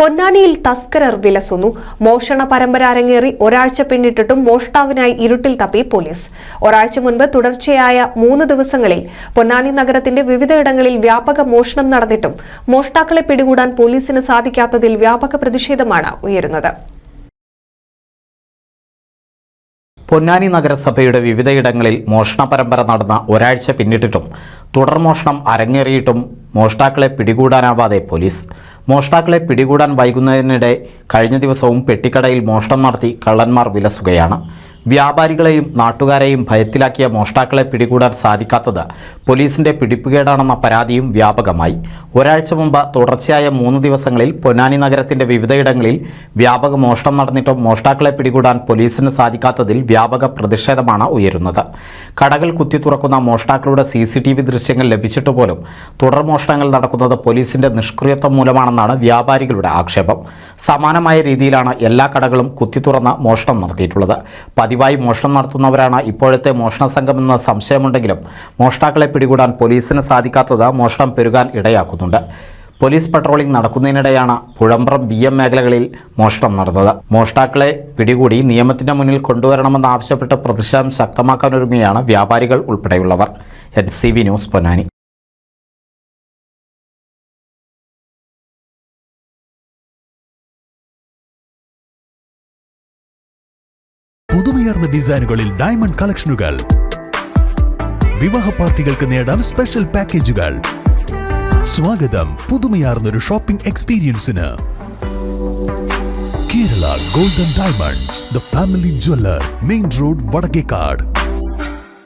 പൊന്നാനിയിൽ തസ്കരർ വിലസുന്നു. മോഷണ പരമ്പര അരങ്ങേറി ഒരാഴ്ച പിന്നിട്ടിട്ടും മോഷ്ടാവിനായി ഇരുട്ടിൽ തപ്പി പോലീസ്. ഒരാഴ്ച മുൻപ് തുടർച്ചയായ മൂന്ന് ദിവസങ്ങളിൽ പൊന്നാനി നഗരത്തിന്റെ വിവിധയിടങ്ങളിൽ വ്യാപക മോഷണം നടന്നിട്ടും മോഷ്ടാക്കളെ പിടികൂടാൻ പോലീസിന് സാധിക്കാത്തതിൽ വ്യാപക പ്രതിഷേധമാണ് ഉയരുന്നത്. പൊന്നാനി നഗരസഭയുടെ വിവിധയിടങ്ങളിൽ മോഷണ പരമ്പര നടന്ന ഒരാഴ്ച പിന്നിട്ടിട്ടും തുടർമോഷണം അരങ്ങേറിയിട്ടും മോഷ്ടാക്കളെ പിടികൂടാനാവാതെ പോലീസ്. മോഷ്ടാക്കളെ പിടികൂടാൻ വൈകുന്നതിനിടെ കഴിഞ്ഞ ദിവസവും പെട്ടിക്കടയിൽ മോഷ്ടം നടത്തി കള്ളന്മാർ വിലസുകയാണ്. വ്യാപാരികളെയും നാട്ടുകാരെയും ഭയത്തിലാക്കിയ മോഷ്ടാക്കളെ പിടികൂടാൻ സാധിക്കാത്തത് പോലീസിന്റെ പിടിപ്പുകേടാണെന്ന പരാതിയും വ്യാപകമായി. ഒരാഴ്ച മുമ്പ് തുടർച്ചയായ മൂന്ന് ദിവസങ്ങളിൽ പൊന്നാനി നഗരത്തിന്റെ വിവിധയിടങ്ങളിൽ വ്യാപക മോഷണം നടന്നിട്ടും മോഷ്ടാക്കളെ പിടികൂടാൻ പോലീസിന് സാധിക്കാത്തതിൽ വ്യാപക പ്രതിഷേധമാണ് ഉയരുന്നത്. കടകൾ കുത്തി തുറക്കുന്ന മോഷ്ടാക്കളുടെ സി ദൃശ്യങ്ങൾ ലഭിച്ചിട്ട് പോലും തുടർ മോഷണങ്ങൾ നടക്കുന്നത് പോലീസിന്റെ നിഷ്ക്രിയത്വം മൂലമാണെന്നാണ് വ്യാപാരികളുടെ ആക്ഷേപം. സമാനമായ രീതിയിലാണ് എല്ലാ കടകളും കുത്തി തുറന്ന് മോഷണം നടത്തിയിട്ടുള്ളത്. പതിവായി മോഷണം നടത്തുന്നവരാണ് ഇപ്പോഴത്തെ മോഷണ സംഘമെന്ന് സംശയമുണ്ടെങ്കിലും മോഷ്ടാക്കളെ പിടികൂടാൻ പോലീസിന് സാധിക്കാത്തത് മോഷണം പെരുകാൻ ഇടയാക്കുന്നുണ്ട്. പോലീസ് പട്രോളിംഗ് നടക്കുന്നതിനിടെയാണ് പുഴമ്പ്രം ബി എം മേഖലകളിൽ മോഷണം നടന്നത്. മോഷ്ടാക്കളെ പിടികൂടി നിയമത്തിന്റെ മുന്നിൽ കൊണ്ടുവരണമെന്ന് ആവശ്യപ്പെട്ട് പ്രതിഷേധം ശക്തമാക്കാനൊരുങ്ങിയാണ് വ്യാപാരികൾ ഉൾപ്പെടെയുള്ളവർ. N C V news Ponnani. പുതുമയാർന്ന ഡിസൈനുകളിൽ ഡയമണ്ട് കളക്ഷനുകൾ. വിവാഹ പാർട്ടികൾക്ക് നേടാം സ്പെഷ്യൽ പാക്കേജുകൾ. സ്വാഗതം പുതുമയാർന്നൊരു shopping എക്സ്പീരിയൻസിന്. Kerala golden diamonds the family jeweller main road Vadakkekad.